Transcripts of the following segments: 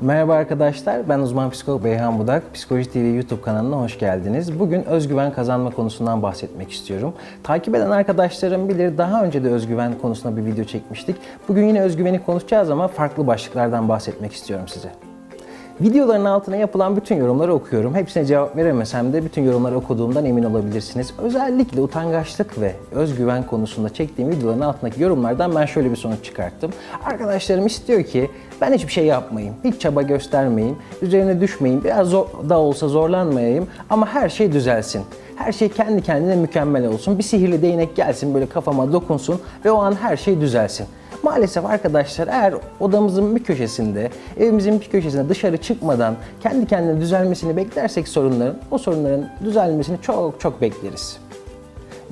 Merhaba arkadaşlar, ben uzman psikolog Beyhan Budak. Psikoloji TV YouTube kanalına hoş geldiniz. Bugün özgüven kazanma konusundan bahsetmek istiyorum. Takip eden arkadaşlarım bilir, daha önce de özgüven konusunda bir video çekmiştik. Bugün yine özgüveni konuşacağız ama farklı başlıklardan bahsetmek istiyorum size. Videoların altına yapılan bütün yorumları okuyorum. Hepsine cevap veremesem de bütün yorumları okuduğumdan emin olabilirsiniz. Özellikle utangaçlık ve özgüven konusunda çektiğim videoların altındaki yorumlardan ben şöyle bir sonuç çıkarttım. Arkadaşlarım istiyor ki ben hiçbir şey yapmayayım, hiç çaba göstermeyeyim, üzerine düşmeyeyim, biraz zor, da olsa zorlanmayayım ama her şey düzelsin. Her şey kendi kendine mükemmel olsun. Bir sihirli değnek gelsin böyle kafama dokunsun ve o an her şey düzelsin. Maalesef arkadaşlar eğer odamızın bir köşesinde, evimizin bir köşesinde dışarı çıkmadan kendi kendine düzelmesini beklersek sorunların, o sorunların düzelmesini çok çok bekleriz.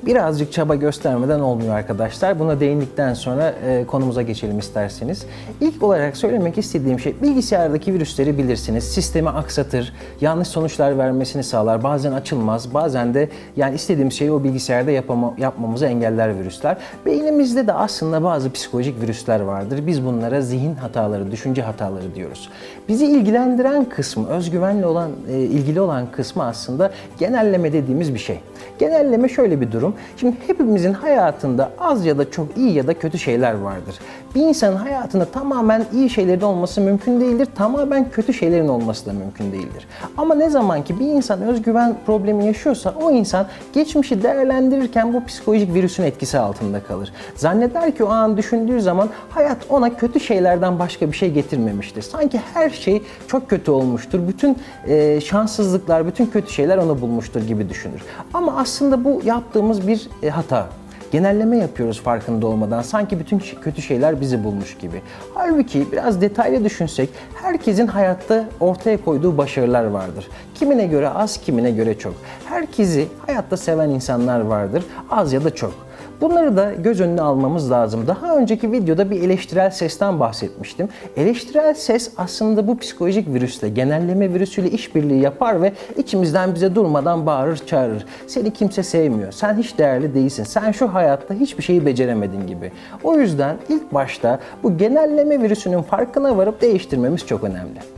Birazcık çaba göstermeden olmuyor arkadaşlar. Buna değindikten sonra e, konumuza geçelim isterseniz. İlk olarak söylemek istediğim şey bilgisayardaki virüsleri bilirsiniz. Sistemi aksatır, yanlış sonuçlar vermesini sağlar. Bazen açılmaz, bazen de yani istediğim şeyi o bilgisayarda yapama, yapmamızı engeller virüsler. Beynimizde de aslında bazı psikolojik virüsler vardır. Biz bunlara zihin hataları, düşünce hataları diyoruz. Bizi ilgilendiren kısmı, özgüvenle olan e, ilgili olan kısmı aslında genelleme dediğimiz bir şey. Genelleme şöyle bir durum. Şimdi hepimizin hayatında az ya da çok iyi ya da kötü şeyler vardır. Bir insanın hayatında tamamen iyi şeylerin olması mümkün değildir. Tamamen kötü şeylerin olması da mümkün değildir. Ama ne zaman ki bir insan özgüven problemi yaşıyorsa o insan geçmişi değerlendirirken bu psikolojik virüsün etkisi altında kalır. Zanneder ki o an düşündüğü zaman hayat ona kötü şeylerden başka bir şey getirmemiştir. Sanki her şey çok kötü olmuştur. Bütün e, şanssızlıklar, bütün kötü şeyler onu bulmuştur gibi düşünür. Ama aslında bu yaptığımız bir e, hata. Genelleme yapıyoruz farkında olmadan. Sanki bütün kötü şeyler bizi bulmuş gibi. Halbuki biraz detaylı düşünsek herkesin hayatta ortaya koyduğu başarılar vardır. Kimine göre az, kimine göre çok. Herkesi hayatta seven insanlar vardır. Az ya da çok. Bunları da göz önüne almamız lazım. Daha önceki videoda bir eleştirel sesten bahsetmiştim. Eleştirel ses aslında bu psikolojik virüsle, genelleme virüsüyle işbirliği yapar ve içimizden bize durmadan bağırır, çağırır. Seni kimse sevmiyor, sen hiç değerli değilsin, sen şu hayatta hiçbir şeyi beceremedin gibi. O yüzden ilk başta bu genelleme virüsünün farkına varıp değiştirmemiz çok önemli.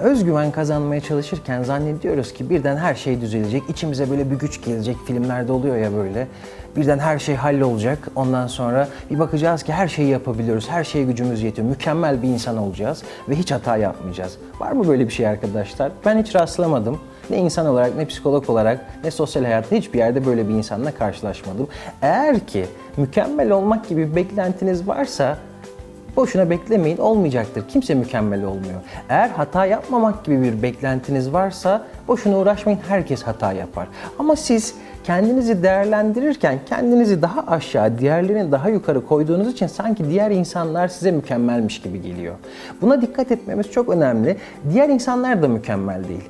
Özgüven kazanmaya çalışırken zannediyoruz ki birden her şey düzelecek, içimize böyle bir güç gelecek, filmlerde oluyor ya böyle. Birden her şey hallolacak, ondan sonra bir bakacağız ki her şeyi yapabiliyoruz, her şeye gücümüz yetiyor, mükemmel bir insan olacağız ve hiç hata yapmayacağız. Var mı böyle bir şey arkadaşlar? Ben hiç rastlamadım. Ne insan olarak, ne psikolog olarak, ne sosyal hayatta hiçbir yerde böyle bir insanla karşılaşmadım. Eğer ki mükemmel olmak gibi bir beklentiniz varsa Boşuna beklemeyin olmayacaktır. Kimse mükemmel olmuyor. Eğer hata yapmamak gibi bir beklentiniz varsa boşuna uğraşmayın. Herkes hata yapar. Ama siz kendinizi değerlendirirken kendinizi daha aşağı, diğerlerini daha yukarı koyduğunuz için sanki diğer insanlar size mükemmelmiş gibi geliyor. Buna dikkat etmemiz çok önemli. Diğer insanlar da mükemmel değil.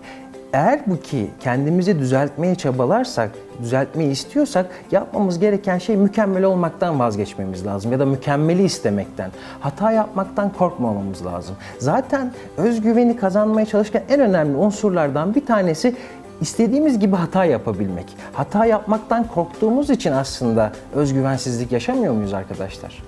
Eğer bu ki kendimizi düzeltmeye çabalarsak, düzeltmeyi istiyorsak yapmamız gereken şey mükemmel olmaktan vazgeçmemiz lazım ya da mükemmeli istemekten, hata yapmaktan korkmamamız lazım. Zaten özgüveni kazanmaya çalışırken en önemli unsurlardan bir tanesi istediğimiz gibi hata yapabilmek. Hata yapmaktan korktuğumuz için aslında özgüvensizlik yaşamıyor muyuz arkadaşlar?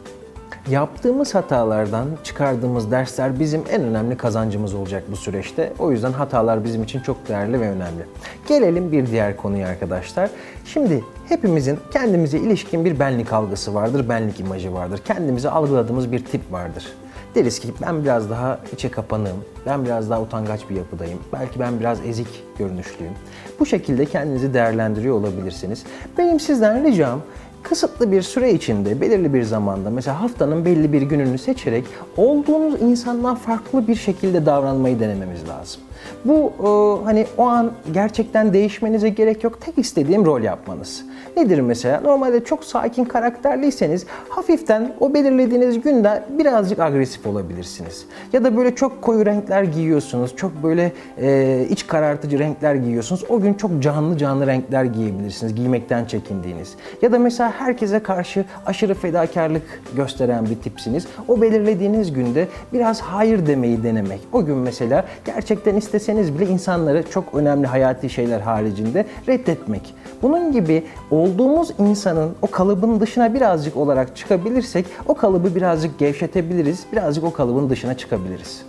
Yaptığımız hatalardan çıkardığımız dersler bizim en önemli kazancımız olacak bu süreçte. O yüzden hatalar bizim için çok değerli ve önemli. Gelelim bir diğer konuya arkadaşlar. Şimdi hepimizin kendimize ilişkin bir benlik algısı vardır, benlik imajı vardır. Kendimizi algıladığımız bir tip vardır. Deriz ki ben biraz daha içe kapanığım, ben biraz daha utangaç bir yapıdayım, belki ben biraz ezik görünüşlüyüm. Bu şekilde kendinizi değerlendiriyor olabilirsiniz. Benim sizden ricam kısıtlı bir süre içinde, belirli bir zamanda, mesela haftanın belli bir gününü seçerek olduğunuz insandan farklı bir şekilde davranmayı denememiz lazım. Bu e, hani o an gerçekten değişmenize gerek yok. Tek istediğim rol yapmanız. Nedir mesela? Normalde çok sakin karakterliyseniz hafiften o belirlediğiniz günde birazcık agresif olabilirsiniz. Ya da böyle çok koyu renkler giyiyorsunuz, çok böyle e, iç karartıcı renkler giyiyorsunuz. O gün çok canlı canlı renkler giyebilirsiniz, giymekten çekindiğiniz. Ya da mesela herkese karşı aşırı fedakarlık gösteren bir tipsiniz. O belirlediğiniz günde biraz hayır demeyi denemek. O gün mesela gerçekten isteseniz bile insanları çok önemli hayati şeyler haricinde reddetmek. Bunun gibi olduğumuz insanın o kalıbın dışına birazcık olarak çıkabilirsek o kalıbı birazcık gevşetebiliriz, birazcık o kalıbın dışına çıkabiliriz.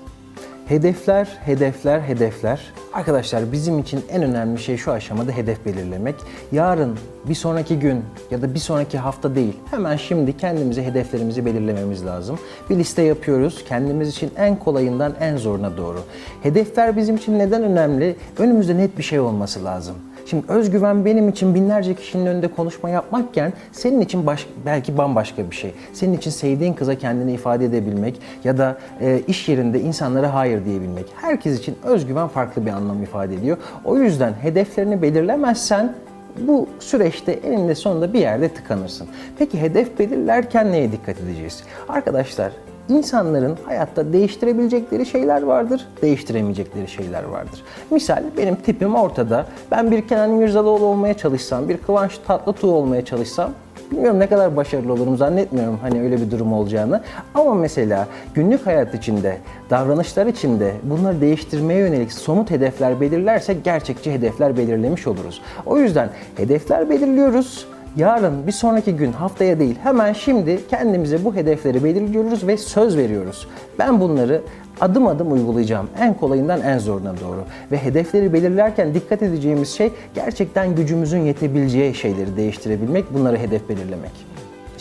Hedefler, hedefler, hedefler. Arkadaşlar bizim için en önemli şey şu aşamada hedef belirlemek. Yarın, bir sonraki gün ya da bir sonraki hafta değil. Hemen şimdi kendimize hedeflerimizi belirlememiz lazım. Bir liste yapıyoruz. Kendimiz için en kolayından en zoruna doğru. Hedefler bizim için neden önemli? Önümüzde net bir şey olması lazım. Şimdi özgüven benim için binlerce kişinin önünde konuşma yapmakken senin için baş, belki bambaşka bir şey. Senin için sevdiğin kıza kendini ifade edebilmek ya da e, iş yerinde insanlara hayır diyebilmek. Herkes için özgüven farklı bir anlam ifade ediyor. O yüzden hedeflerini belirlemezsen bu süreçte eninde sonunda bir yerde tıkanırsın. Peki hedef belirlerken neye dikkat edeceğiz? Arkadaşlar İnsanların hayatta değiştirebilecekleri şeyler vardır, değiştiremeyecekleri şeyler vardır. Misal benim tipim ortada. Ben bir Kenan İmirzalıoğlu olmaya çalışsam, bir Kıvanç Tatlıtuğ olmaya çalışsam Bilmiyorum ne kadar başarılı olurum zannetmiyorum hani öyle bir durum olacağını. Ama mesela günlük hayat içinde, davranışlar içinde bunları değiştirmeye yönelik somut hedefler belirlersek gerçekçi hedefler belirlemiş oluruz. O yüzden hedefler belirliyoruz. Yarın, bir sonraki gün, haftaya değil, hemen şimdi kendimize bu hedefleri belirliyoruz ve söz veriyoruz. Ben bunları adım adım uygulayacağım. En kolayından en zoruna doğru. Ve hedefleri belirlerken dikkat edeceğimiz şey gerçekten gücümüzün yetebileceği şeyleri değiştirebilmek, bunları hedef belirlemek.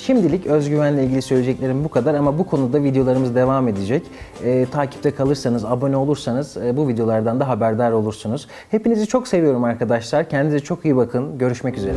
Şimdilik özgüvenle ilgili söyleyeceklerim bu kadar ama bu konuda videolarımız devam edecek. Ee, takipte kalırsanız, abone olursanız e, bu videolardan da haberdar olursunuz. Hepinizi çok seviyorum arkadaşlar. Kendinize çok iyi bakın. Görüşmek üzere.